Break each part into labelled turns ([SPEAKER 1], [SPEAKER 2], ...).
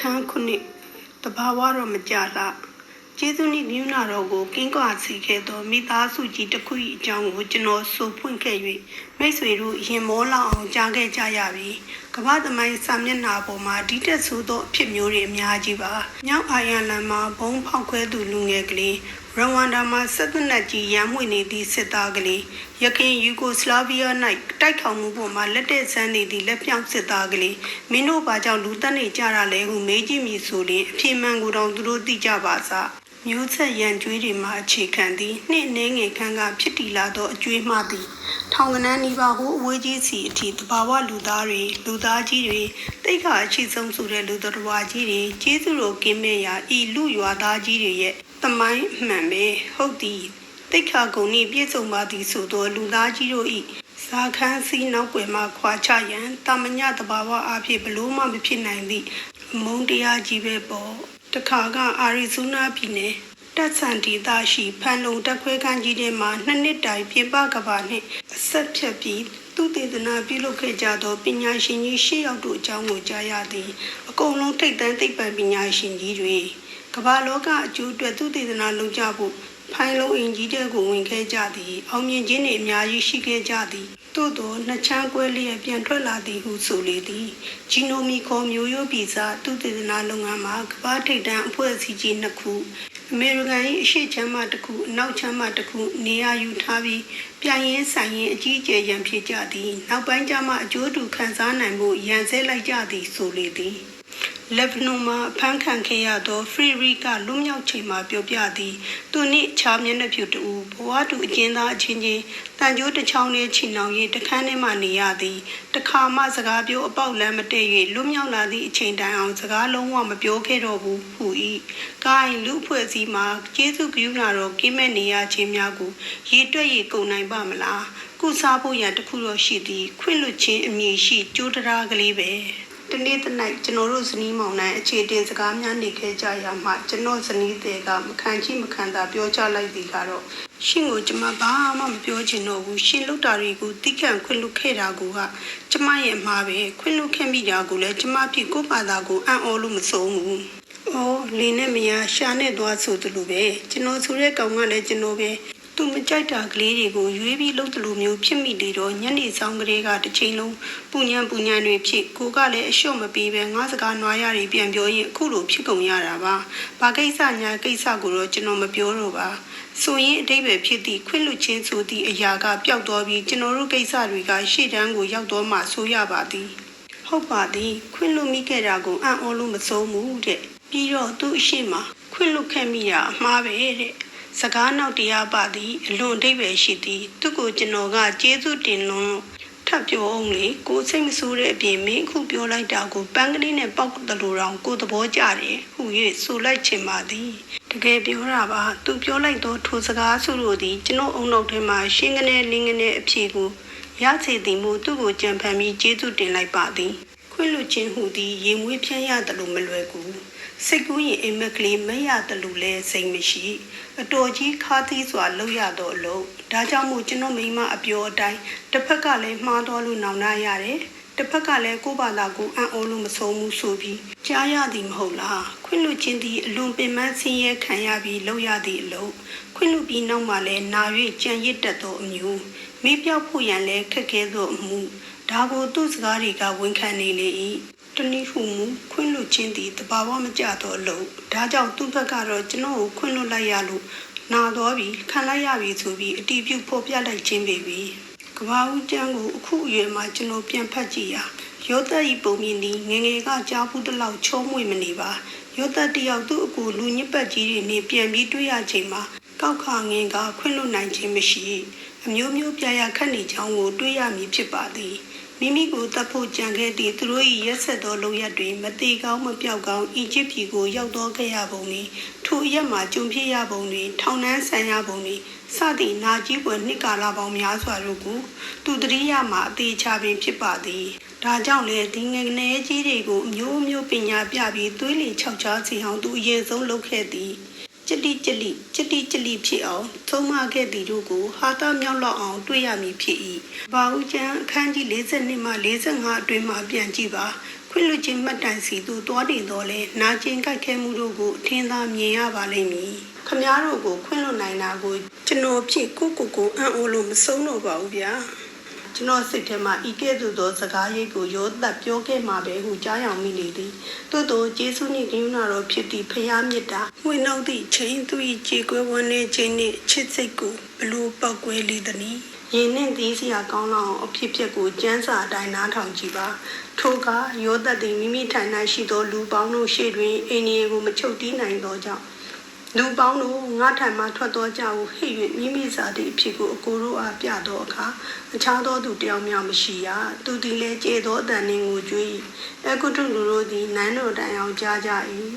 [SPEAKER 1] အခန်းခုနှစ်တဘာဝတော့မကြလားကျေးဇူးနှင့်ကရုဏာတော်ကိုကင်းကွာစေခဲ့သောမိသားစုကြီးတစ်ခု၏အကြောင်းကိုကျွန်တော်ဆိုဖွင့်ခဲ့၍မိတ်ဆွေတို့ရင်မောလောက်အောင်ကြားခဲ့ကြရပြီကမ္ဘာသမိုင်းစာမျက်နှာပေါ်မှာဒီတက်ဆိုသောအဖြစ်မျိုးတွေအများကြီးပါမြောက်အိုင်ယာလန်မှာဘုံဖောက်ခွဲသူလူငယ်ကလေး ရဝမ်ဒါမှာစစ်တပ်နက်ကြီးရန်မှွေနေသည့်စစ်သားကလေးရခိုင်ယူဂိုစလာဗီးယား၌တိုက်ခေါင်မှုပေါ်မှာလက်တဲ့ဆန်းနေသည့်လက်ပြောင်စစ်သားကလေးမင်းတို့ဘာကြောင့်လူတက်နေကြတာလဲဟုမေးကြည့်မိဆိုရင်အပြေမှန်ကိုတော့သူတို့သိကြပါစားမျိုးဆက်ရန်ကျွေးတွေမှာအခြေခံသည့်နှင့်နှင်းငယ်ခန်းကဖြစ်တည်လာသောအကျွေးမှသည်ထောင်ကနန်းနီးပါးဟိုအဝေးကြီးစီအထိတဘာဝလူသားတွေလူသားကြီးတွေတိတ်ခါအချိဆုံးဆိုတဲ့လူတော်ကြီးတွေကျေးဇူးတော်ကင်းမဲ့ရာဤလူရွာသားကြီးတွေရဲ့ တမိုင်းအမှန်ပဲဟုတ်သည်တိတ်ခါကုံနှင့်ပြည့်စုံပါသည်ဆိုသောလူသားကြီးတို့ဤဇာခန်းစီနောက်ွယ်မှခွာချရန်တာမညတဘာဝအဖြစ်ဘလို့မှမဖြစ်နိုင်သည့်မုံတရားကြီးပဲပေါ့တခါကအာရီဇိုနာပြည်နယ်တက်ဆန်ဒေသရှိဖန်လုံတက်ခွဲခန်းကြီးထဲမှာနှစ်နှစ်တိုင်ပြင်ပကဘာနှင့်အဆက်ဖြတ်ပြီးသူတေသနာပြုလုပ်ခဲ့ကြသောပညာရှင်ကြီးရှစ်ယောက်တို့အကြောင်းကိုကြားရသည်အကုန်လုံးထိတ်တန့်သိပ္ပံပညာရှင်ကြီးတွေ ကမ္ဘာလောကအကျိုးအတွက်သူတေသနာလုပ်ကြဖို့ဖိုင်လုံးအင်ကြီးတဲ့ကိုဝင်ခဲ့ကြသည်အောင်မြင်ခြင်းတွေအများကြီးရှိခဲ့ကြသည်သို့သောနှစ်ချမ်းကွဲလျက်ပြန်ထွက်လာသည်ဟုဆိုလေသည်ဂျီနိုမီခေါ်မျိုးရိုးပြည်စာသူတေသနာလုပ်ငန်းမှာကမ္ဘာထိပ်တန်းအဖွဲ့အစည်းကြီးနှစ်ခုအမေရိကန်၏အရှိချမ်းမှတစ်ခုအနောက်ချမ်းမှတစ်ခုနေရာယူထားပြီးပြိုင်ရင်းဆိုင်ရင်အကြီးအကျယ်ရန်ဖြစ်ကြသည်နောက်ပိုင်းကျမှအကျိုးတူခံစားနိုင်မှုရန်ဆဲလိုက်ကြသည်ဆိုလေသည် လက်ဘနွန်မှာဖမ်းခံခဲ့ရသောဖရီရီကလွတ်မြောက်ချိန်မှာပြောပြသည်သူနှင့်ခြားမျက်နှာဖြူတူဘဝတူအကျဉ်းသားအချင်းချင်းတန်ကြိုးတစ်ချောင်းလေးချီနှောင်၍တခန်းထဲမှနေရသည်တခါမှစကားပြောအပေါက်လမ်းမတည့်၍လွတ်မြောက်လာသည့်အချိန်တိုင်အောင်စကားလုံးဝမပြောခဲ့တော့ဘူးဟူ၏ကိုင်းလူအဖွဲ့အစည်းမှာကျေးဇူးကရုဏာတော်ကင်းမဲ့နေရခြင်းများကိုရေတွက်ရကုန်နိုင်ပါမလားကုစားဖို့ရန်တခုတော့ရှိသည်ခွင့်လွတ်ခြင်းအမည်ရှိကြိုးတရားကလေးပဲ တနေ့တနိုက်ကျွန်တော်တို့ဇနီးမောင်နှံအခြေတင်စကားများနေခဲ့ကြရမှကျွန်တော်ဇနီးတွေကမခံချိမခံတာပြောချလိုက်သည်ကတော့ရှင်ကိုကျမဘာမှမပြောချင်တော့ဘူးရှင်လုတ်တာတွေကိုတိကျန်ခွင့်လွတ်ခဲ့တာကကျမရဲ့အမှားပဲခွင့်လွတ်ခဲ့မိတာကိုလည်းကျမဖြစ်ကိုယ့်ဘာသာကိုအံ့ဩလို့မဆုံးဘူး။အော်လင်းနဲ့မယားရှာနဲ့သွားဆိုသလိုပဲကျွန်တော်ဆိုတဲ့ကောင်ကလည်းကျွန်တော်ပဲ သူမကြိုက်တာကလေးတွေကိုရွေးပြီးလုပ်သလိုမျိုးဖြစ်မိလေတော့ညနေဆောင်ကလေးကတစ်ချိန်လုံးပူညံပူညံတွေဖြစ်ကိုကလည်းအလျှော့မပေးပဲငါစကားနွားရတွေပြန်ပြောရင်အခုလိုဖြစ်ကုန်ရတာပါ။ဘာကိစ္စညာကိစ္စကိုတော့ကျွန်တော်မပြောတော့ပါ။ဆိုရင်အတိတ်ပဲဖြစ်သည့်ခွင့်လွှတ်ခြင်းဆိုသည့်အရာကပျောက်သွားပြီးကျွန်တော်တို့ကိစ္စတွေကရှေ့တန်းကိုရောက်တော့မှဆိုရပါသည်။ဟုတ်ပါသည်ခွင့်လွှတ်မိခဲ့တာကိုအံ့ဩလို့မဆုံးဘူးတဲ့။ပြီးတော့သူ့အရှိမခွင့်လွှတ်ခဲ့မိတာအမှားပဲတဲ့။ စကားနောက်တရားပါသည်အလွန်အဓိပ္ပာယ်ရှိသည်သူကိုကျွန်တော်ကကျေးဇူးတင်လွန်ထပ်ပြောအောင်လေကိုစိတ်မဆိုးတဲ့အပြင်မင်းအခုပြောလိုက်တာကိုပန်းကလေးနဲ့ပောက်တယ်လို့တောင်ကိုသဘောကျတယ်ဟူ၍ဆိုလိုက်ချင်ပါသည်တကယ်ပြောတာပါသူပြောလိုက်သောထိုစကားစုလို့သည်ကျွန်တော်အုံနောက်ထဲမှာရှင်းကနေလင်းကနေအဖြေကိုရစေသည်မို့သူ့ကိုကြံဖန်ပြီးကျေးဇူးတင်လိုက်ပါသည်ခွင့်လွှတ်ခြင်းဟူသည်ရေမွေးဖြန်းရတယ်လို့မလွယ်ကူ စိတ်ကူးရင်အိမ်မက်ကလေးမရတယ်လို့လဲစိတ်မရှိ အတော်ကြီးခါးသီးစွာလှုပ်ရတော့လို့ဒါကြောင့်မို့ကျွန်တော်မိမအပြောအတိုင်းတစ်ဖက်ကလည်းမှားတော်လို့နောင်နာရတယ်တစ်ဖက်ကလည်းကိုယ့်ဘာသာကိုအံ့ဩလို့မဆုံးဘူးဆိုပြီးကြားရသည်မဟုတ်လားခွင့်လွှတ်ခြင်းသည်အလွန်ပင်ပန်းဆင်းရဲခံရပြီးလှုပ်ရသည့်အလုပ်ခွင့်လွှတ်ပြီးနောက်မှလည်းနာ၍ကြံရစ်တတ်သောအမျိုးမိပြောက်ဖို့ရန်လည်းခက်ခဲသောအမှုဒါကိုသူ့စကားတွေကဝန်ခံနေလေ၏ တနည်းဟုမူခွင့်လွတ်ခြင်းသည်တဘာဝမကျသောအလုပ်ဒါကြောင့်သူ့ဘက်ကတော့ကျွန်တော်ကိုခွင့်လွတ်လိုက်ရလို့နာတော်ပြီခံလိုက်ရပြီဆိုပြီးအတီးပြုတ်ဖော်ပြလိုက်ခြင်းပဲပြီကဘာဦးကျန်းကိုအခုအရွယ်မှာကျွန်တော်ပြန်ဖတ်ကြည့်ရရောသက်ဤပုံမြင်သည်ငငယ်ကကြားဘူးတလောက်ချုံးမွေမနေပါရောသက်တယောက်သူ့အကူလူညစ်ပတ်ကြီးတွေနေပြန်ပြီးတွေ့ရချိန်မှာကောက်ခါငင်ကခွင့်လွတ်နိုင်ခြင်းမရှိ အမျိုးမျိုးပြရခတ်နေကြောင်းကိုတွေးရမည်ဖြစ်ပါသည် မိမိကိုတပ်ဖို့ကြံခဲ့သည့်သူတို့၏ရက်ဆက်သောလုပ်ရက်တွေမတိကောင်းမပြောက်ကောင်းအီဂျစ်ပြည်ကိုရောက်တော့ခဲ့ရပုံတွေထိုအရက်မှာကျုံဖြစ်ရပုံတွေထောင်နှန်းဆန်ရပုံတွေစသည့်နာကြီးပွဲနှစ်ကာလပေါင်းများစွာတို့ကိုသူတရိယာမှာအသေးချပင်ဖြစ်ပါသည်ဒါကြောင့်လေဒီငယ်ငယ်ကြီးတွေကိုအမျိုးမျိုးပညာပြပြီးသွေးလီခြောက်ချားစီအောင်သူအရင်ဆုံးလုပ်ခဲ့သည် ကြတိကြလိကြတိကြလိဖြစ်အောင်သုံးမခဲ့သည်တို့ကိုဟာတာမြောက်လောက်အောင်တွေ့ရမည်ဖြစ်၏။ဘာဦးကျန်းအခန်းကြီး42မှ45အတွင်းမှာပြန်ကြည့်ပါခွင့်လွှတ်ခြင်းမှတ်တိုင်စီသို့တွားတင်တော်လဲနာကျင်ကြိုက်ခဲမှုတို့ကိုအထင်သာမြင်ရပါလိမ့်မည်ခမားတို့ကိုခွင့်လွှတ်နိုင်တာကိုကျွန်တော်ဖြစ်ကိုကိုကိုအံ့ဩလို့မဆုံးတော့ပါဘူးဗျာ ကျွန်တော်စိတ်ထဲမှာဤကဲ့သို့သောစကားရိပ်ကိုရောသက်ပြောခဲ့မှာပဲဟုကြားယောင်မိနေသည်သို့သောကျေးဇူးနှင့်ကရုဏာတော်ဖြစ်သည့်ဖရာမြတ်တာဝင်နှုတ်သည့်ချိန်သူ၏ကြေကွဲဝန်းနေခြင်းနှင့်ချစ်စိတ်ကိုဘလို့ပောက်ကွဲလေသည်နီရင်နှင့်သီးစရာကောင်းလောက်အောင်အဖြစ်ဖြစ်ကိုကျန်းစာအတိုင်းနားထောင်ကြည့်ပါထိုကရောသက်သည်မိမိထိုင်၌ရှိသောလူပေါင်းတို့ရှေ့တွင်အိန္ဒိယကိုမချုပ်တီးနိုင်သောကြောင့် လူပေါင်းတို့ငါထံမှထွက်သောကြောင့်ဟိ၍မိမိစာသည့်အဖြစ်ကိုအကိုတို့အားပြသောအခါအခြားသောသူတယောက်မျှမရှိရသူသည်လည်းကျေသောအတန်နှင့်ကိုကြွေးအကုထုလူတို့သည်နန်းတော်တိုင်အောင်ကြားကြ၏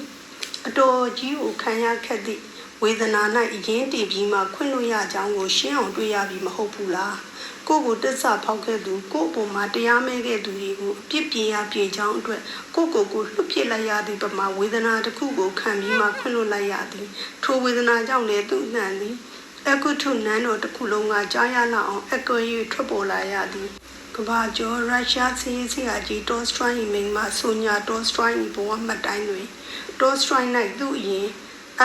[SPEAKER 1] အတော်ကြီးကိုခံရခက်သည့် ဝေဒနာ၌အရင်တည်ပြီးမှခွင့်လို့ရကြောင်းကိုရှင်းအောင်တွေ့ရပြီမဟုတ်ဘူးလားကိုကိုတစ္ဆဖောက်ခဲ့သူကိုအပေါ်မှာတရားမဲခဲ့သူတွေကိုအပြစ်ပြေရပြေချောင်းအတွက်ကိုကိုကိုလွတ်ပြစ်လိုက်ရသည်ပမာဝေဒနာတစ်ခုကိုခံပြီးမှခွင့်လွတ်လိုက်ရသည်ထိုဝေဒနာကြောင့်လည်းသူ့နှံသည်အခုထုနန်းတော်တစ်ခုလုံးကကြားရလောက်အောင်အကွေ၍ထွက်ပေါ်လာရသည်ကဘာကျော်ရုရှားစီးစီးအကြီးတောစထရိုင်းမိန်မဆိုညာတောစထရိုင်းဘဝမှတ်တိုင်းတွင်တောစထရိုင်း၌သူ့အရင်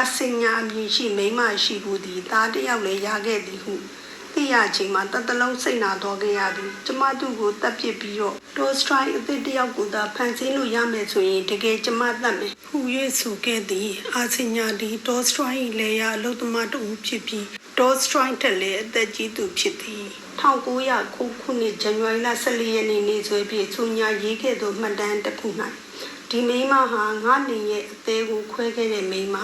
[SPEAKER 1] အစင်ညာအမည်ရှိမိန်းမရှိဘူးသည်သားတစ်ယောက်လည်းရခဲ့သည်ဟုသိရချိန်မှာတတလုံးစိတ်နာတော်ခဲ့ရသည်ကျမတို့ကိုတပ်ပစ်ပြီးတော့ဒေါ်စထရိုင်းအသစ်တစ်ယောက်ကိုသာဖန်ဆင်းလို့ရမယ်ဆိုရင်တကယ်ကျမတတ်မယ်ဟူ၍ဆိုခဲ့သည်အာစင်ညာသည်ဒေါ်စထရိုင်းလည်းရအလုသမားတူဖြစ်ပြီးဒေါ်စထရိုင်းတက်လည်းအသက်ကြီးသူဖြစ်သည်1900ခုခုနှစ်ဇန်နဝါရီလ14ရက်နေ့နေ့စွဲဖြင့်သူညာရေးခဲ့သောမှတ်တမ်းတစ်ခု၌ဒီမိန်းမဟာငါနေရဲ့အသေးကိုခွဲခဲ့တဲ့မိန်းမ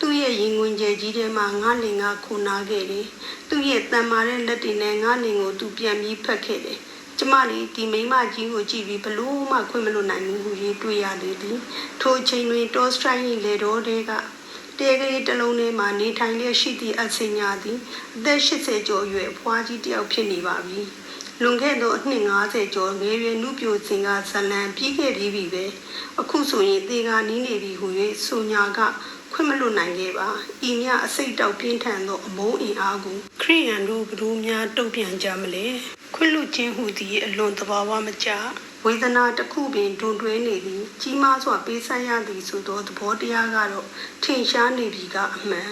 [SPEAKER 1] သူ့ရဲ့ရင်ဝင်ကျဲကြီးထဲမှာငါလင်ကခုနာခဲ့တယ်။သူ့ရဲ့တန်မာတဲ့လက်တွေနဲ့ငါလင်ကိုသူပြန်ပြီးဖက်ခဲ့တယ်။ကျမလေးဒီမိမကြီးကိုကြည့်ပြီးဘလို့မှခွင့်မလွတ်နိုင်ဘူးဟုရေးတွေ့ရလေသည်။ထိုအချိန်တွင်တောစထရိုင်း၏လေတော်တဲကတဲကလေးတစ်လုံးထဲမှာနေထိုင်လျက်ရှိသည့်အစင်ညာသည်အသက်80ကျော်အရွယ်ဖွားကြီးတစ်ယောက်ဖြစ်နေပါပြီ။လွန်ခဲ့သောအနှစ်90ကျော်ငယ်ရွယ်နုပြိုစင်ကဇလံပြီးခဲ့ပြီးပြီပဲအခုဆိုရင်သေကနီးနေပြီဟူ၍ဆိုညာက ခွင့်မလွတ်နိုင်ခဲ့ပါဤမြအစိတ်တောက်ပြင်းထန်သောအမုန်းအင်အားကိုခရိယန်တို့ဘသူများတုံ့ပြန်ကြမလဲခွင့်လွတ်ခြင်းဟူသည်အလွန်သဘာဝမကျဝေဒနာတစ်ခုပင်တွန်တွဲနေသည်ကြီးမားစွာပေးဆက်ရသည်ဆိုသောသဘောတရားကတော့ထင်ရှားနေပြီကအမှန်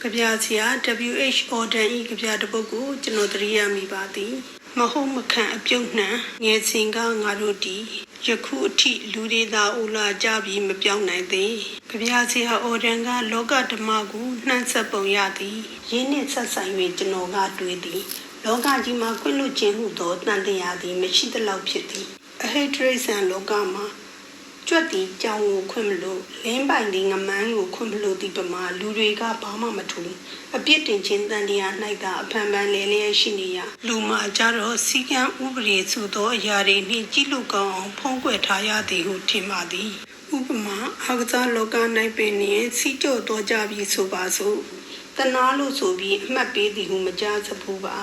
[SPEAKER 1] ကြပြဆရာ WH Order ၏ကြပြတစ်ပုဒ်ကိုကျွန်တော်သတိရမိပါသည်မဟုတ်မခံအပြုတ်နှံငယ်စဉ်ကငါတို့ဒီ ယခုအထိလူတွေသာဦးလာကြပြီးမပြောင်းနိုင်သေးကြပြာစီဟာအော်ဒန်ကလောကဓမ္မကိုနှံ့ဆက်ပုံရသည်ရင်းနှင့်ဆက်ဆိုင်၍ကျွန်တော်ကတွေ့သည်လောကကြီးမှာခွင့်လွှတ်ခြင်းဟုသောတန်တရားသည်မရှိသလောက်ဖြစ်သည်အဟိတရိษံလောကမှာ ကြွက်တီကြောင်ကိုခွင့်မလို့လင်းပိုင်ဒီငမန်းကိုခွင့်မလို့ဒီပမာလူတွေကဘာမှမထူအပြစ်တင်ခြင်းတန်တရား၌သာအဖန်ဖန်လဲလျက်ရှိနေရလူမှာကြတော့စီကံဥပဒေဆိုသောအရာတွေနှင့်ကြည့်လို့ကောင်းအောင်ဖုံးကွယ်ထားရသည်ဟုထင်ပါသည်ဥပမာအာကစားလောက၌ပင်လျင်စီကြော့တော်ကြပြီဆိုပါစို့တနာလို့ဆိုပြီးအမှတ်ပေးသည်ဟုမကြားစဘူးပါ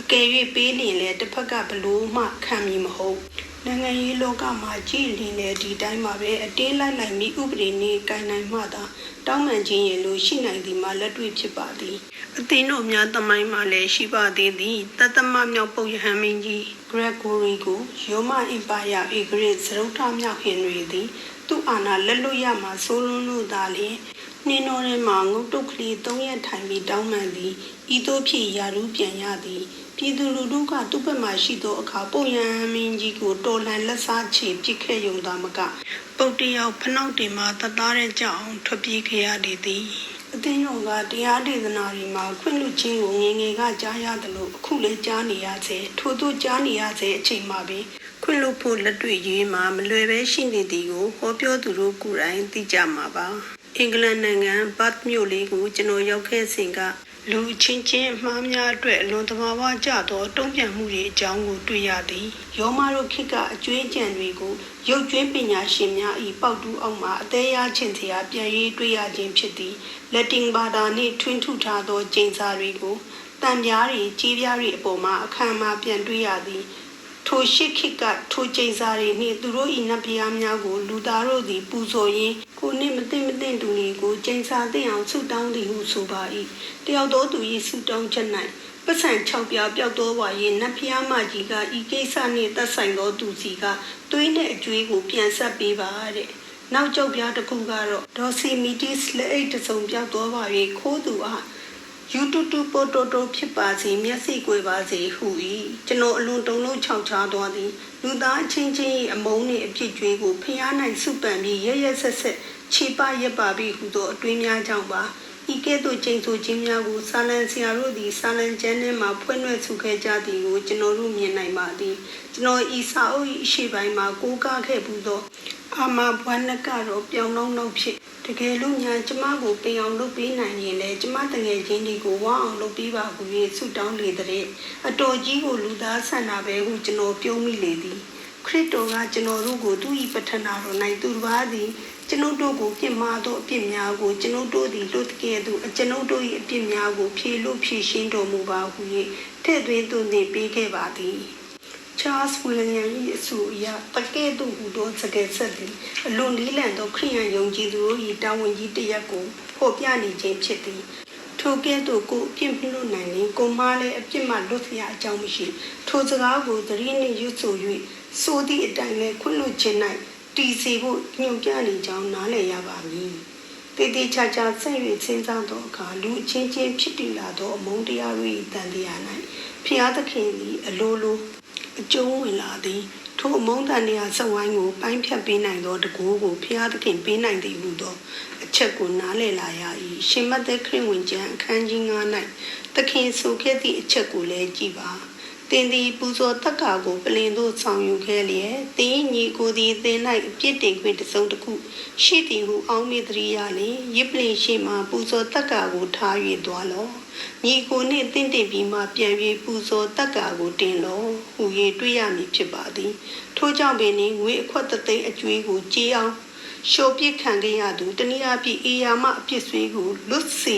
[SPEAKER 1] အကယ်၍ပေးလျင်လည်းတစ်ဖက်ကဘလို့မှခံမည်မဟုတ် နိုင်ငံရေးလောကမှာကြည်လင်တဲ့ဒီတိုင်းမှာပဲအတင်းလိုက်လိုက်မိဥပဒေနဲ့ကိုင်နိုင်မှသာတောင်းပန်ခြင်းရလို့ရှိနိုင်သည်မှာလက်တွေ့ဖြစ်ပါသည်အသင်းတို့များတမိုင်းမှာလည်းရှိပါသေးသည်တသမမြောက်ပုတ်ရဟန်းမင်းကြီးဂရက်ဂိုရီကိုယောမအင်ပါယာဧကရစ်သရုတ်ထမြောက်ဟင်ရီသည်သူ့အာဏာလက်လွတ်ရမှာဆိုလွန်းလို့သာလျှင်နှင်းတော်ထဲမှာငုတ်တုတ်ကလေး၃ရက်ထိုင်ပြီးတောင်းပန်သည်ဤသို့ဖြစ်ရာထူးပြန်ရသည် ပြည်သူလူထုကသူ့ဘက်မှရှိသောအခါပုံရန်မင်းကြီးကိုတော်လှန်လက်စားချေပစ်ခဲ့ရုံသာမကပုတ်တယောက်ဖနှောက်တင်မှတသားတဲ့ကြောင်ထွက်ပြေးခဲ့ရလေသည်အသင်းတော်ကတရားဒေသနာတွေမှာခွင့်လွှတ်ခြင်းကိုငငယ်ကကြားရတယ်လို့အခုလည်းကြားနေရစေထို့သို့ကြားနေရစေအချိန်မှာပဲခွင့်လွှတ်ဖို့လက်တွေ့ရေးမှာမလွယ်ပဲရှိနေသည်ကိုဟောပြောသူတို့ကိုယ်တိုင်သိကြမှာပါအင်္ဂလန်နိုင်ငံဘတ်မြို့လေးကိုကျွန်တော်ရောက်ခဲ့စဉ်က လူချင်းချင်းအမှားများအတွက်အလွန်သဘာဝကျသောတုံ့ပြန်မှုတွေအကြောင်းကိုတွေ့ရသည်ယောမတို့ခေတ်ကအကျွေးကြံတွေကိုရုပ်ကျွေးပညာရှင်များ၏ပေါက်တူးအောက်မှအသေးရချင်းစရာပြန်ရေးတွေ့ရခြင်းဖြစ်သည်လက်တင်ဘာသာနှင့်ထွန်းထုထားသောကျင်းစာတွေကိုတန်ပြားတွေကြီးပြားတွေအပေါ်မှာအခမ်းမှာပြန်တွေ့ရသည်ထိုရှိခိကထိုကျိန်စာတွေနှင့်သူတို့၏နတ်ဗျာများကိုလူသားတို့သည်ပူဇော်ရင်း ကိုနှင့်မသိမသိသူတွေကိုကျိန်စာသိအောင်ဆုတောင်းသည်ဟုဆိုပါ၏တယောက်သောသူ၏ဆုတောင်းချက်၌ပတ်စံ6ပြားပျောက်တော့ပါရင်နတ်ဖျားမကြီးကဤကိစ္စနှင့်သက်ဆိုင်သောသူစီကသွေးနဲ့အကျွေးကိုပြန်ဆက်ပေးပါတဲ့နောက်ကြောက်ပြားတစ်ခုကတော့ဒေါ်စီမီတီစ်လက်အိတ်တစ်စုံပျောက်တော့ပါ၍ခိုးသူအား ယူတူတူပိုတိုတိုဖြစ်ပါစေမျက်စိကွယ်ပါစေဟု၏ကျွန်တော်အလွန်တုံလို့ခြောက်ချားသွားသည်လူသားအချင်းချင်း၏အမုန်းနှင့်အဖြစ်ကြွေးကိုဖျားနိုင်စုပန်ပြီးရရဆက်ဆက်ခြေပရက်ပါပြီဟုသောအတွင်းများကြောင့်ပါ ဤကဲ့သို့ကျိန်ဆိုခြင်းများကိုဆာလန်ဆရာတို့သည်ဆာလန်ကျမ်းထဲမှဖွင့်ရွက်ဆုခဲ့ကြသည်ကိုကျွန်တော်တို့မြင်နိုင်ပါသည်ကျွန်တော်ဤစာအုပ်၏အရှိပိုင်းမှာကိုးကားခဲ့ဘူးသောအာမဘွမ်းနကတော့ပြောင်းလုံးလုံးဖြစ်တကယ်လို့ညာကျမကိုပင်အောင်လုပ်ပေးနိုင်ရင်လည်းကျမတငယ်ချင်းတွေကိုဝါအောင်လုပ်ပေးပါဟု၍ဆုတောင်းလေတဲ့အတော်ကြီးကိုလူသားဆန္ဒပဲဟုကျွန်တော်ပြောမိလေသည်ခရစ်တော်ကကျွန်တော်တို့ကိုသူ၏ပဋ္ဌနာတော်၌သူတစ်ပါးသည် ကျွန်ုပ်တို့ကိုပြစ်မှားသောအပြစ်များကိုကျွန်ုပ်တို့သည်လွတ်ကဲ့သို့ကျွန်ုပ်တို့၏အပြစ်များကိုဖြေလွတ်ဖြေရှင်းတော်မူပါဟု၍ထည့်သွင်းသွင်းပေးခဲ့ပါသည် Charles William ၏အဆိုအရတကယ်သို့ဟူသောစကားဆက်သည်အလွန်လေးလံသောခရိယန်ယုံကြည်သူတို့၏တာဝန်ကြီးတစ်ရပ်ကိုဖော်ပြနေခြင်းဖြစ်သည်ထိုကဲ့သို့ကိုအပြစ်ပြုလို့နိုင်ရင်ကိုမလည်းအပြစ်မှလွတ်စရာအကြောင်းမရှိထိုစကားကိုသတိနှင့်ရွတ်ဆို၍ဆိုသည့်အတိုင်းလဲခွင့်လွှတ်ခြင်း၌ တည်စီဖို့ညွှန်ပြနေကြောင်းနားလည်ရပါမည်တည်တည်ချာချာဆက်၍စဉ်းစားသောအခါလူအချင်းချင်းဖြစ်တည်လာသောအမုန်းတရားတို့၏တန်တရား၌ဖျားသခင်သည်အလိုလိုအကျုံးဝင်လာသည်ထိုအမုန်းတန်တရားစဝိုင်းကိုပိုင်းဖြတ်ပေးနိုင်သောတကူကိုဖျားသခင်ပေးနိုင်သည်ဟုသောအချက်ကိုနားလည်လာရ၏ရှင်မသက်ခရစ်ဝင်ကျမ်းအခန်းကြီး9၌သခင်ဆိုခဲ့သည့်အချက်ကိုလည်းကြည်ပါ တင်သည်ပူဇော်တက်ကာကိုပလင်သို့ဆောင်ယူခဲ့လျက်တင်းညီကိုသည်တင်၌အပြစ်တင်ခွင့်တစ်စုံတစ်ခုရှိသည်ဟုအောင်းမေတရိယလင်ရစ်ပလင်ရှိမှပူဇော်တက်ကာကိုထား၍သွားလောညီကိုနှင့်တင့်တင်ပြီးမှပြန်၍ပူဇော်တက်ကာကိုတင်လောဟူ၍တွေ့ရမည်ဖြစ်ပါသည် ထို့ကြောင့်ပင်ငွေအခွက်တသိန်းအကျွေးကိုကြေးအောင်ရှောပြစ်ခံခဲ့ရသူတနည်းအားဖြင့်အေယာမအပြစ်ဆွေးကိုလွတ်စေ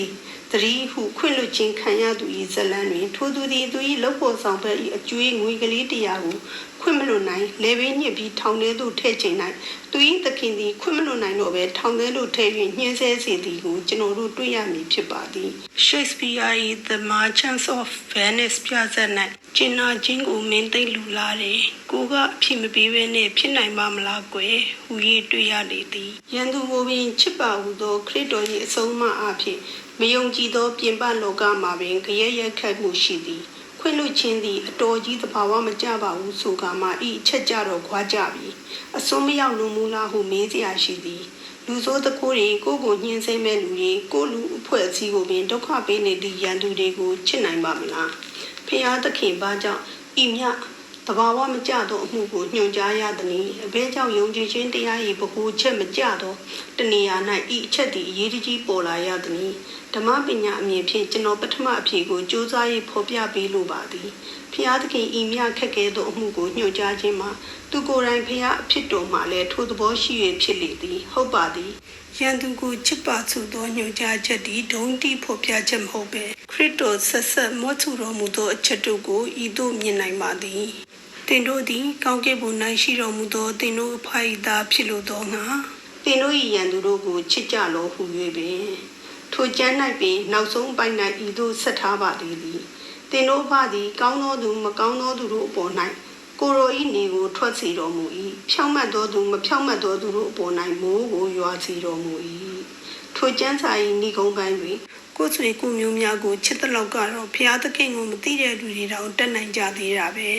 [SPEAKER 1] တရီဟုခွင့်လွှတ်ခြင်းခံရသူ၏ဇလန်းတွင်ထိုသူသည်သူ၏လုပ်ဖို့ဆောင်ဘက်၏အကျွေးငွေကလေးတရားကိုခွင့်မလွတ်နိုင်လေဘေးညစ်ပြီးထောင်ထဲသို့ထည့်ခြင်း၌သူ၏သခင်သည်ခွင့်မလွတ်နိုင်တော့ဘဲထောင်ထဲသို့ထည့်၍ညှင်းဆဲစေသည်ကိုကျွန်တော်တို့တွေ့ရမည်ဖြစ်ပါသည် Shakespeare ၏ The Merchants of Venice ပြဇာတ်၌ကျင်နာခြင်းကိုမင်းသိမ့်လူလာတယ်ကိုကအဖြစ်မပေးဘဲနဲ့ဖြစ်နိုင်ပါမလားကွယ်ဟူ၍တွေ့ရလေသည်ရန်သူကိုပင်ချစ်ပါဟုသောခရစ်တော်၏အဆုံးအမအဖြစ်မယုံကြည်သောပြင်ပလောကမှာပင်ကြရရက်ခတ်မှုရှိသည်ခွင့်လွှတ်ခြင်းသည်အတော်ကြီးသဘာဝမကျပါဘူးဆိုကမှဤအချက်ကြတော့ခွာကြပြီအစွန်းမရောက်လို့မူလားဟုမေးစရာရှိသည်လူဆိုးတကိုးတွေကိုယ့်ကိုညှင်းဆဲမဲ့လူတွေကိုယ့်လူအဖွဲ့အစည်းကိုပင်ဒုက္ခပေးနေသည့်ရန်သူတွေကိုချစ်နိုင်ပါမလားဖျားသခင်ဘာကြောင့်ဤမြ တဘာဝမကြသောအမှုကိုညွှန်ကြားရသည်။အဘဲကြောင့်ယုံကြည်ခြင်းတရား၏ဗဟုချက်မကြသောတနေရာ၌ဤအချက်သည်အရေးတကြီးပေါ်လာရသည်။ဓမ္မပညာအမြင်ဖြင့်ကျွန်တော်ပထမအဖြေကိုစူးစမ်း၍ဖော်ပြပေးလိုပါသည်။ဖျားသခင်ဤမြခက်ခဲသောအမှုကိုညွှန်ကြားခြင်းမှာသူကိုယ်တိုင်ဖျားအဖြစ်တော်မှလည်းထိုသဘောရှိ၍ဖြစ်လေသည်။ဟုတ်ပါသည်။ရန်သူကိုချစ်ပါစုသောညွှန်ကြားချက်သည်ဒုံတိဖော်ပြချက်မဟုတ်ပဲခရစ်တော်ဆက်ဆက်မောချူတော်မူသောအချက်တို့ကိုဤသို့မြင်နိုင်ပါသည်။ တင်တို့သည် ကောင်းကင်ဘုံ၌ရှိတော်မူသောတင်တို့အဖိုက်သားဖြစ်လိုသောငါတင်တို့၏ရန်သူတို့ကိုချစ်ကြလောဟု၍ပင်ထိုကျမ်း၌ပင်နောက်ဆုံးပိုင်း၌ဤသို့ဆက်ထားပါသည်သည်တင်တို့ဖသည် ကောင်းသောသူမကောင်းသောသူတို့အပေါ်၌ကိုရိုဤနေကိုထွက်စီတော်မူ၏ဖြောင့်မတ်သောသူမဖြောင့်မတ်သောသူတို့အပေါ်၌မိုးကိုရွာစီတော်မူ၏ထိုကျမ်းစာ၏ဤကုန်းပိုင်းတွင်ကိုယ်ဆွေကိုမျိုးများကိုချစ်တဲ့လောက်ကတော့ဘုရားသခင်ကိုမသိတဲ့လူတွေတောင်တက်နိုင်ကြသေးတာပဲ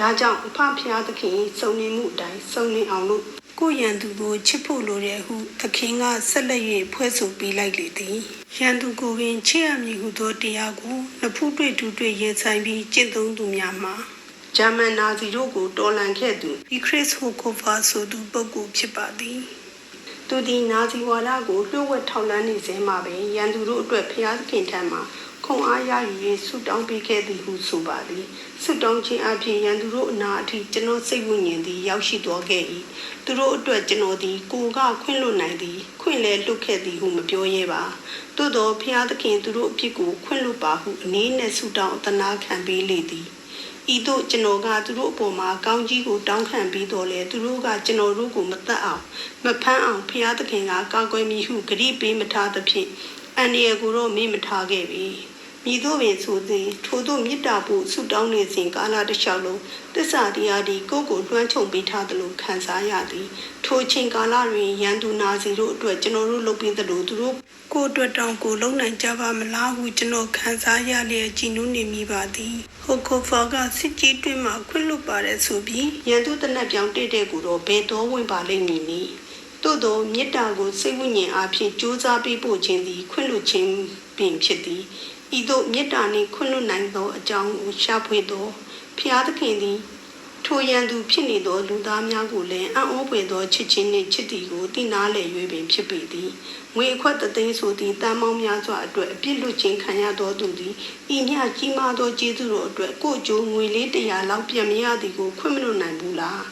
[SPEAKER 1] ဒါကြောင့်အဖဖျားသခင်စုံနေမှုအတိုင်းစုံနေအောင်လို့ကိုရန်သူကိုချစ်ဖို့လိုတယ်ဟုသခင်ကဆက်လက်၍ဖွဲ့ဆိုပေးလိုက်လေသည်ရန်သူကိုပင်ချစ်ရမည်ဟုသောတရားကိုနှစ်ဖူးတွေ့တူတွေ့ရင်ဆိုင်ပြီးကျင့်သုံးသူများမှာဂျာမန်နာဇီတို့ကိုတော်လှန်ခဲ့သူဒီခရစ်ဟိုကိုဖာဆိုသူပုဂ္ဂိုလ်ဖြစ်ပါသည်သူဒီနာဇီဝါဒကိုလျှို့ဝှက်ထောက်လန်းနေစဉ်မှာပင်ရန်သူတို့အတွက်ဖျားသခင်ထံမှ ခုံအားရယူ၍ဆုတောင်းပေးခဲ့သည်ဟုဆိုပါသည်ဆုတောင်းခြင်းအပြင်ရန်သူတို့အနာအထိကျွန်တော်စိတ်ဝိညာဉ်သည်ရောက်ရှိသွားခဲ့၏သူတို့အတွက်ကျွန်တော်သည်ကိုယ်ကခွင့်လွတ်နိုင်သည်ခွင့်လဲလွတ်ခဲ့သည်ဟုမပြောရဲပါသို့သောဖျားသခင်သူတို့အဖြစ်ကိုခွင့်လွတ်ပါဟုအနေနဲ့ဆုတောင်းအသနာခံပေးလေသည်ဤသို့ကျွန်တော်ကသူတို့အပေါ်မှာကောင်းကြီးကိုတောင်းခံပြီးတော့လေသူတို့ကကျွန်တော်တို့ကိုမတတ်အောင်မဖမ်းအောင်ဖျားသခင်ကကောက်ွယ်မိဟုဂရိပေးမထားသဖြင့်အန်ဒီယကိုတော့မေ့မထားခဲ့ပြီ မိတို့ပင်ဆိုသည်ထိုတို့မေတ္တာဖို့ဆုတောင်းနေစဉ်ကာလတစ်လျှောက်လုံးတစ္ဆာတရားဒီကိုယ့်ကိုလွှမ်းခြုံပေးထားသလိုခံစားရသည်ထိုချိန်ကာလတွင်ရန်သူနာစီတို့အတွက်ကျွန်တော်တို့လုပ်ပြီးသလိုသူတို့ကိုယ့်အတွက်တောင်ကိုလုံနိုင်ကြပါမလားဟုကျွန်တော်ခံစားရလျက်ကြည်နူးနေမိပါသည်ဟိုကိုဖာကစစ်ကြီးတွင်မှခွင့်လွတ်ပါတယ်ဆိုပြီးရန်သူတနက်ပြောင်တိတဲ့ကိုတော့ဘယ်တော်ဝင်ပါလိမ့်မည်နည်းသို့သောမေတ္တာကိုစိတ်ဝိညာဉ်အားဖြင့်ကြိုးစားပေးဖို့ခြင်းသည်ခွင့်လွှတ်ခြင်းပင်ဖြစ်သည် ဤသို့မေတ္တာနှင့်ခွင့်လွှတ်နိုင်သောအကြောင်းကိုရှာဖွေသောဖျားသခင်သည်ထိုရန်သူဖြစ်နေသောလူသားများကိုလည်းအံ့ဩဖွယ်သောချစ်ခြင်းနှင့်ချစ်သည်ကိုသိနာလေ၍ပင်ဖြစ်ပေသည်ငွေအခွက်တသိန်းဆိုသည့်တန်မောင်းများစွာအတွက်အပြစ်လွတ်ခြင်းခံရသောသူသည်ဤမျှကြီးမားသောကျေးဇူးတော်အတွက်ကိုယ်ကျိုးငွေလေးတရာလောက်ပြန်မရသည်ကိုခွင့်မလွတ်နိုင်ဘူးလား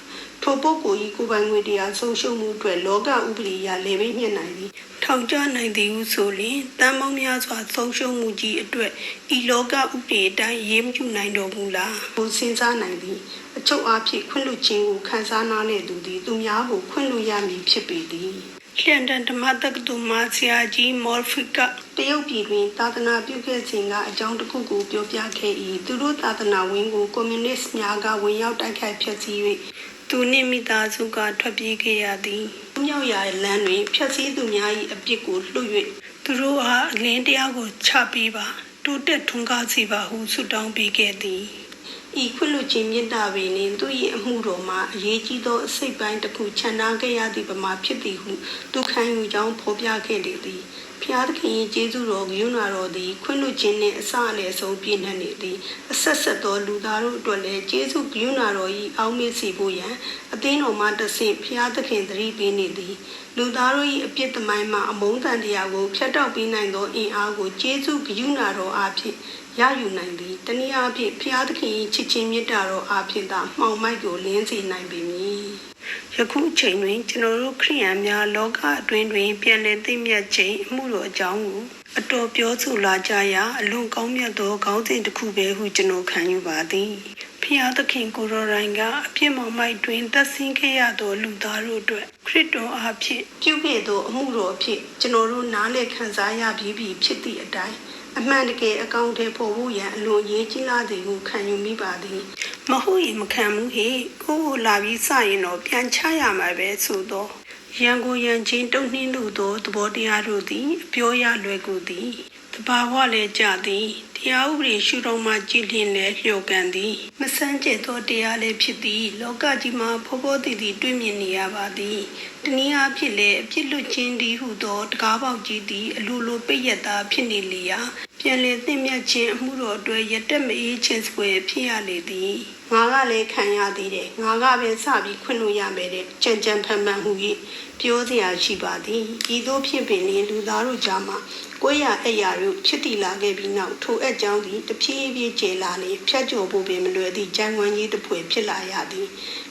[SPEAKER 1] ထိုပုဂ္ဂိုလ်ဤကိုယ်ပိုင်ငွေတရားဆုံးရှုံးမှုအတွက်လောကဥပဒေအရလေဘိညှက်နိုင်သည် ထောင်ကျနိုင်သည်ဟုဆိုလျှင်တန်ပေါင်းများစွာဆုံးရှုံးမှုကြီးအတွက်ဤလောကဥပဒေအတိုင်းရေးမကျနိုင်တော်မူလားကိုစဉ်းစားနိုင်သည်အချုပ်အားဖြင့်ခွင့်လွှတ်ခြင်းကိုခံစားနာတဲ့သူသည်သူများကိုခွင့်လွှတ်ရမည်ဖြစ်ပေသည်လျန်တန်ဓမ္မတက္ကသိုလ်မှဆရာကြီးမော်ဖီကတရုတ်ပြည်တွင်သာသနာပြုခဲ့စဉ်ကအကြောင်းတစ်ခုကိုပြောပြခဲ့၏သူတို့သာသနာဝင်ကိုကွန်မြူနစ်များကဝင်ရောက်တိုက်ခိုက်ဖျက်ဆီး၍သူနှင့်မိသားစုကထွက်ပြေးခဲ့ရသည်။ မြောက်ရာလမ်းတွင်ဖြတ်စည်းသူများ၏အပြစ်ကိုလွှတ်၍သူတို့အားအလင်းတရားကိုချပေးပါတိုးတက်ထွန်းကားစေပါဟုဆုတောင်းပေးခဲ့သည်။ ဤခွင့်လွှတ်ခြင်းမြတ်တာပင်နှင့်သူ၏အမှုတော်မှာအရေးကြီးသောအစိတ်ပိုင်းတစ်ခုခြံနာခဲ့ရသည့်ပမာဖြစ်သည်ဟုသူခံယူကြောင်းဖော်ပြခဲ့လေသည်။ဖျားသခင်၏ကျေးဇူးတော်ဂရုဏာတော်သည်ခွင့်လွှတ်ခြင်းနှင့်အစအလယ်ဆုံးပြည့်နှက်နေသည်အဆက်ဆက်သောလူသားတို့အတွက်လည်းကျေးဇူးဂရုဏာတော်၏အောက်မေ့စေဖို့ရန်အသင်းတော်မှတဆင့်ဖျားသခင်သတိပေးနေသည်လူသားတို့၏အပြစ်သမိုင်းမှအမုန်းတန်တရားကိုဖျက်တောက်ပေးနိုင်သောအင်အားကိုကျေးဇူးဂရုဏာတော်အားဖြင့် ရယူနိုင်သည်တနည်းအားဖြင့်ဖျားသခင်၏ချစ်ခြင်းမေတ္တာတော်အားဖြင့်သာမှောင်မိုက်ကိုလင်းစေနိုင်ပေမည်ယခုအချိန်တွင်ကျွန်တော်တို့ခရိယန်များလောကအတွင်းတွင်ပြန်လည်သိမြတ်ခြင်းအမှုတော်အကြောင်းကိုအတော်ပြောဆိုလာကြရာအလွန်ကောင်းမြတ်သောခေါင်းစဉ်တစ်ခုပဲဟုကျွန်တော်ခံယူပါသည်ဖျားသခင်ကိုရောရိုင်းကအပြစ်မောင်မိုက်တွင်တက်ဆင်းခဲ့ရသောလူသားတို့အတွက်ခရစ်တော်အားဖြင့်ပြုခဲ့သောအမှုတော်အဖြစ်ကျွန်တော်တို့နားလည်ခံစားရပြီးပြီဖြစ်သည့်အတိုင်း အမှန်တကယ်အကောင့်ထဲပေါ်ဖို့ရန်အလွန်ရေးကြီးလာသည်ကိုခံယူမိပါသည်မဟုတ်ရင်မခံဘူးဟေကိုကိုလာပြီးစရင်တော့ပြန်ချရမှာပဲဆိုတော့ရန်ကိုရန်ချင်းတုံနှင်းလူသောသဘောတရားတို့သည်အပြောရလွယ်ကူသည်တ ဘာဝလည်းကြသည်တရားဥပဒေရှုတော်မှကြည်လင်လည်းလျော်ကန်သည်မဆန်းကျက်သောတရားလည်းဖြစ်သည် လောကကြီးမှာဖောဖောတည်တည်တွေ့မြင်နေရပါသည်တနည်းအားဖြင့်လည်းအပြစ်လွတ်ခြင်းသည်ဟုသောတကားပေါက်ကြီးသည်အလိုလိုပိတ်ရတာဖြစ်နေလျာပြန်လည်သိမြတ်ခြင်းအမှုတော်အတွက်ရတက်မအေးခြင်းစွဲဖြစ်ရလေသည်ငါကလည်းခံရသေးတယ်ငါကပဲစပြီးခွင့်လို့ရမယ်တဲ့ကြံကြံဖန်ဖန်ဟူ၍ပြောစရာရှိပါသည်ဤသို့ဖြစ်ပင်လေလူသားတို့ကြားမှာ ကိုယ်ရအဲ့ရတို့ဖြစ်တည်လာခဲ့ပြီးနောက်ထိုအကြောင်းသည်တဖြည်းဖြည်းကျေလာလေဖြတ်ကျော်ဖို့ပင်မလွယ်သည့်ကြံဝန်းကြီးတစ်ဖွဲ့ဖြစ်လာရသည်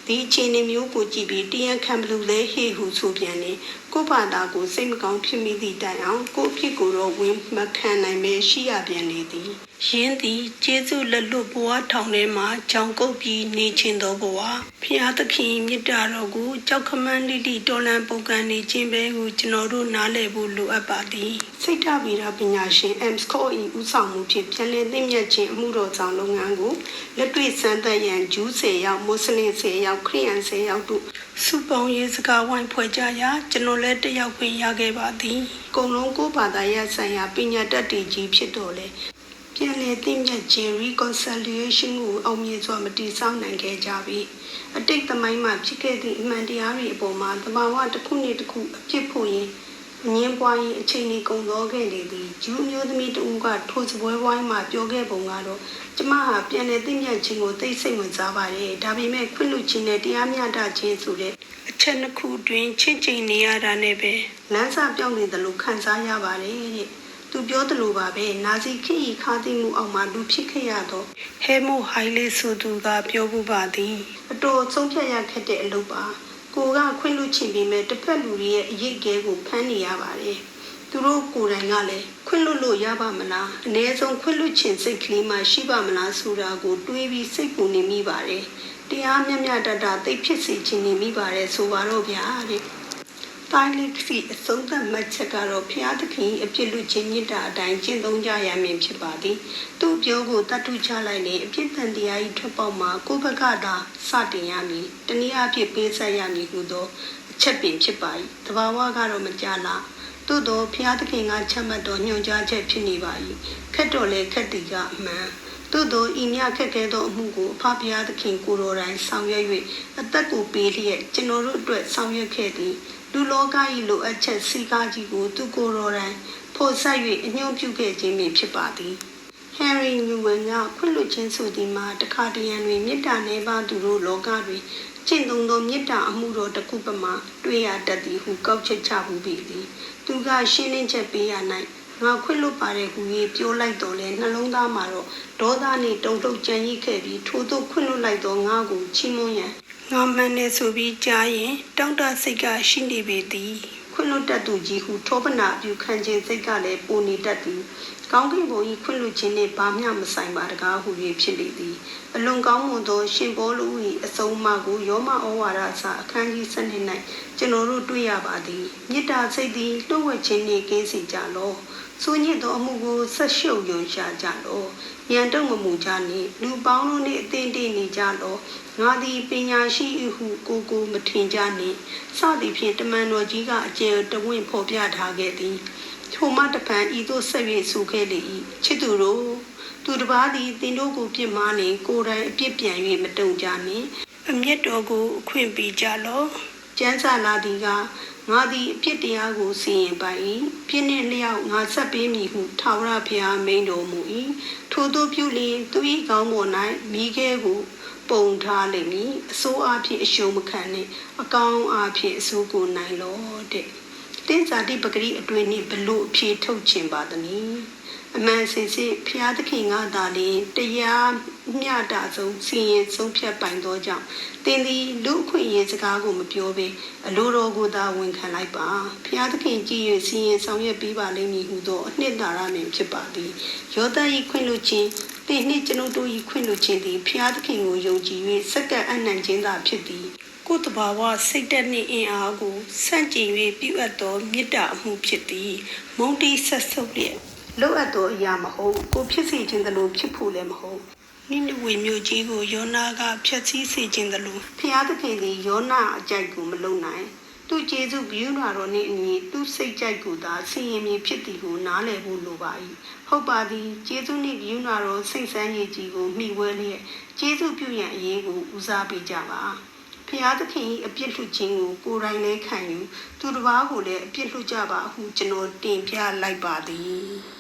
[SPEAKER 1] ဒီအခြေအနေမျိုးကိုကြည့်ပြီးတရားခံဘလူလဲဟေဟုဆိုပြန်နေကိုယ့်ဘာသာကိုစိတ်မကောင်းဖြစ်မိသည့်တိုင်အောင်ကိုယ့်အဖြစ်ကိုတော့ဝင်မခံနိုင်ပဲရှိရပြန်လေသည်ယင်းသည်ကျေးဇူးလက်လွတ်ဘဝထောင်ထဲမှာကြောင်ကုတ်ပြီးနေခြင်းသောဘဝဖျားသခင်မြတ်တာတော်ကိုကြောက်ခမန်းလိလိတော်လန်ပုန်ကန်နေခြင်းပဲကိုကျွန်တော်တို့နားလည်ဖို့လိုအပ်ပါသည်စိတ်ဓာတ်ဗေဒပညာရှင် M. Scott ၏ဦးဆောင်မှုဖြင့်ပြန်လည်သိမြတ်ခြင်းအမှုတော်ဆောင်လုပ်ငန်းကိုလက်တွေ့စမ်းသပ်ရန်ဂျူး10ယောက်မွတ်စလင်10ယောက်ခရစ်ယာန်10ယောက်တို့ စုပေါင်းရေးစကားဝိုင်းဖွဲ့ကြရာကျွန်တော်လည်းတက်ရောက်ခွင့်ရခဲ့ပါသည်အကုန်လုံးကိုဘာသာရပ်ဆိုင်ရာပညာတတ်တည်ကြီးဖြစ်တော်လဲပြန်လည်သိမြတ်ခြင်း reconciliation ကိုအောင်မြင်စွာမတည်ဆောက်နိုင်ခဲ့ကြပြီအတိတ်သမိုင်းမှာဖြစ်ခဲ့သည့်အမှန်တရားတွေအပေါ်မှာတဘာဝတစ်ခုနဲ့တစ်ခုအဖြစ်ဖို့ရင် အငင်းပွားရင်အချိန်ကြီးကုန်သောခဲ့လေသည်ဂျူးမျိုးသမီးတဦးကထိုစပွဲဝိုင်းမှာပြောခဲ့ပုံကတော့ကျမဟာပြန်လည်သိမြတ်ခြင်းကိုသိစိတ်ဝင်စားပါတယ်ဒါပေမဲ့ခွင့်လွှတ်ခြင်းနဲ့တရားမျှတခြင်းဆိုတဲ့အချက်နှစ်ခုတွင်ချင့်ချိန်နေရတာနဲ့ပဲလမ်းစာပြောင်းနေတယ်လို့ခံစားရပါတယ်တဲ့သူပြောသလိုပါပဲနာဇီခေတ်ဤခါသိမှုအောက်မှာလူဖြစ်ခဲ့ရတော့ဟဲမိုဟိုင်လေးဆိုသူကပြောမှုပါသည်အတော်ဆုံးဖြတ်ရခက်တဲ့အလုပ်ပါ ကိုကခွင့်လွှတ်ချင်ပေမဲ့တစ်ဖက်လူတွေရဲ့အရေးအကဲကိုဖမ်းနေရပါတယ်သူတို့ကိုယ်တိုင်ကလည်းခွင့်လွတ်လို့ရပါမလားအ ਨੇ ဆုံးခွင့်လွတ်ချင်စိတ်ကလေးမှရှိပါမလားဆိုတာကိုတွေးပြီးစိတ်ပူနေမိပါတယ်တရားမျှမျှတတသိဖြစ်စေချင်နေမိပါတယ်ဆိုပါတော့ဗျာတဲ့ တိုင်းလေးစီအဆုံးသတ်မှတ်ချက်ကတော့ဖျားသခင်အပြစ်လူချင်းမြစ်တာအတိုင်းကျင့်သုံးကြရမည်ဖြစ်ပါသည်သူ့ပြောကိုတတ်ထုချလိုက်လေအပြစ်တန်တရားဤထွက်ပေါက်မှာကိုယ့်ဘက်ကသာစတင်ရမည်တနည်းအားဖြင့်ပေးဆက်ရမည်ဟုသောအချက်ပင်ဖြစ်ပါ၏တဘာဝကတော့မကြလားသို့သောဖျားသခင်ကချက်မှတ်တော်ညွှန်ကြားချက်ဖြစ်နေပါ၏ခက်တော်လဲခက်တီကအမှန်သို့သောဤမြခက်ခဲသောအမှုကိုအဖဖျားသခင်ကိုယ်တော်တိုင်ဆောင်ရွက်၍အသက်ကိုပေးလျက်ကျွန်တော်တို့အတွက်ဆောင်ရွက်ခဲ့သည် လူလောက၏လိုအပ်ချက်စီကားကြီးကိုသူကိုယ်တော်တိုင်ဖို့ဆက်၍အညွှန်းပြုခဲ့ခြင်းပင်ဖြစ်ပါသည်ဟန်ရီနျူဝန်ကခွင့်လွှတ်ခြင်းဆိုသည်မှာတခါတရံတွင်မေတ္တာနှဲပါသူတို့လောကတွင်ကျင့်သုံးသောမေတ္တာအမှုတော်တစ်ခုပမာတွေ့ရတတ်သည်ဟုကောက်ချက်ချမှုပေသည်သူကရှင်းလင်းချက်ပေးရ၌ငါခွင့်လွတ်ပါတယ်ဟူ၍ပြောလိုက်တော်လဲနှလုံးသားမှာတော့ဒေါသနှင့်တုန်လှုပ်ကြံ့ရစ်ခဲ့ပြီးထိုသို့ခွင့်လွတ်လိုက်သောငါကိုချီးမွမ်းရန် ငါမှန်နေဆိုပြီးကြားရင် တောင့်တစိတ်ကရှိနေပေသည်ခွင့်လွတ်တတ်သူကြီးဟုထောပနာပြုခံခြင်းစိတ်ကလည်းပိုနေတတ်သည်ကောင်းကင်ဘုံ၏ခွင့်လွတ်ခြင်းနှင့်ဘာမျှမဆိုင်ပါတကားဟု၍ဖြစ်လေသည်အလွန်ကောင်းမွန်သောရှင်ဘောလူ၏အဆုံးအမကိုယောမဩဝါဒစာအခန်းကြီး7၌ကျွန်တော်တို့တွေ့ရပါသည်မေတ္တာစိတ်သည်လှုပ်ဝက်ခြင်းနှင့်ကင်းစေကြလောဆိုညစ်သောအမှုကိုဆက်ရှုပ်ယွန်ရှာကြလောရန်တုံမမူကြနှင့်လူပေါင်းတို့နှင့်အသင်တည်နေကြလောငါသည်ပညာရှိ၏ဟုကိုကိုမထင်ကြနှင့်စသည်ဖြင့်တမန်တော်ကြီးကအကျယ်တဝင့်ဖော်ပြထားခဲ့သည်ထိုမှတပံဤသို့ဆက်၍ဆိုခဲ့လေ၏ချစ်သူတို့ သူတစ်ပါးသည်တင်တို့ကိုပြစ်မှားနေကိုယ်တိုင်အပြစ်ပြန်၍မတုံကြနှင့်အမျက်တော်ကိုအခွင့်ပေးကြလောကျမ်းစာလာသည်ကငါသည်အပြစ်တရားကိုစီရင်ပိုင်၏ပြစ်နှင့်လျောက်ငါဆက်ပေးမည်ဟုထာဝရဘုရားမိန်တော်မူ၏ထို့သောပြုလျင်သူ၏ကောင်းပေါ်၌မိခဲကိုပုံထားလိမ့်မည်အစိုးအဖြစ်အရှုံးမခံနှင့်အကောင်းအဖြစ်အစိုးကိုနိုင်လောတဲ့တင်းဇာတိပဂရိအတွင်နှင့်ဘလို့အဖြစ်ထုတ်ခြင်းပါသနည်းအမှန်စင်စစ်ဖျားသခင်ကသာလျှင်တရားမျှတာဆုံးစီရင်ဆုံးဖြတ်ပိုင်သောကြောင့်တင်းသည်လူအခွင့်အရေးစကားကိုမပြောဘဲအလိုတော်ကိုသာဝန်ခံလိုက်ပါဖျားသခင်ကြည်၍စီရင်ဆောင်ရွက်ပေးပါလိမ့်မည်ဟုသောအနှစ်သာရမင်ဖြစ်ပါသည်ယောသ၏ခွင့်လွှတ်ခြင်းတင်နှင့်ကျွန်ုပ်တို့၏ခွင့်လွှတ်ခြင်းသည်ဖျားသခင်ကိုယုံကြည်၍စက္ကန့်အနံ့ခြင်းသာဖြစ်သည်ကိုယ်တဘာဝစိတ်တက်နှင့်အင်အားကိုစန့်ကျင်၍ပြုအပ်သောမေတ္တာအမှုဖြစ်သည် မုန်တီဆက်ဆုပ်လျက် လိုအပ်သောအရာမဟုတ်ကိုဖြစ်စေခြင်းသလိုဖြစ်ဖို့လည်းမဟုတ်နိနဝေမြို့ကြီးကိုယောနာကဖျက်ဆီးစေခြင်းသလိုဖျားသခင်သည်ယောနာအကြိုက်ကိုမလုံနိုင်သူကျေစုဘီယူနာတော်နှင့်အညီသူစိတ်ကြိုက်ကိုသာဆင်ရင်မြဖြစ်သည်ကိုနားလည်ဖို့လိုပါ၏ဟုတ်ပါသည်ကျေစုနှင့်ဘီယူနာတော်စိတ်ဆန်းရည်ကြီးကိုမှီဝဲလျက်ကျေစုပြုရန်အရေးကိုဦးစားပေးကြပါဖျားသခင်၏အပြစ်လွှတ်ခြင်းကိုကိုယ်တိုင်လည်းခံယူသူတစ်ပါးကိုလည်းအပြစ်လွှတ်ကြပါဟုကျွန်တော်တင်ပြလိုက်ပါသည်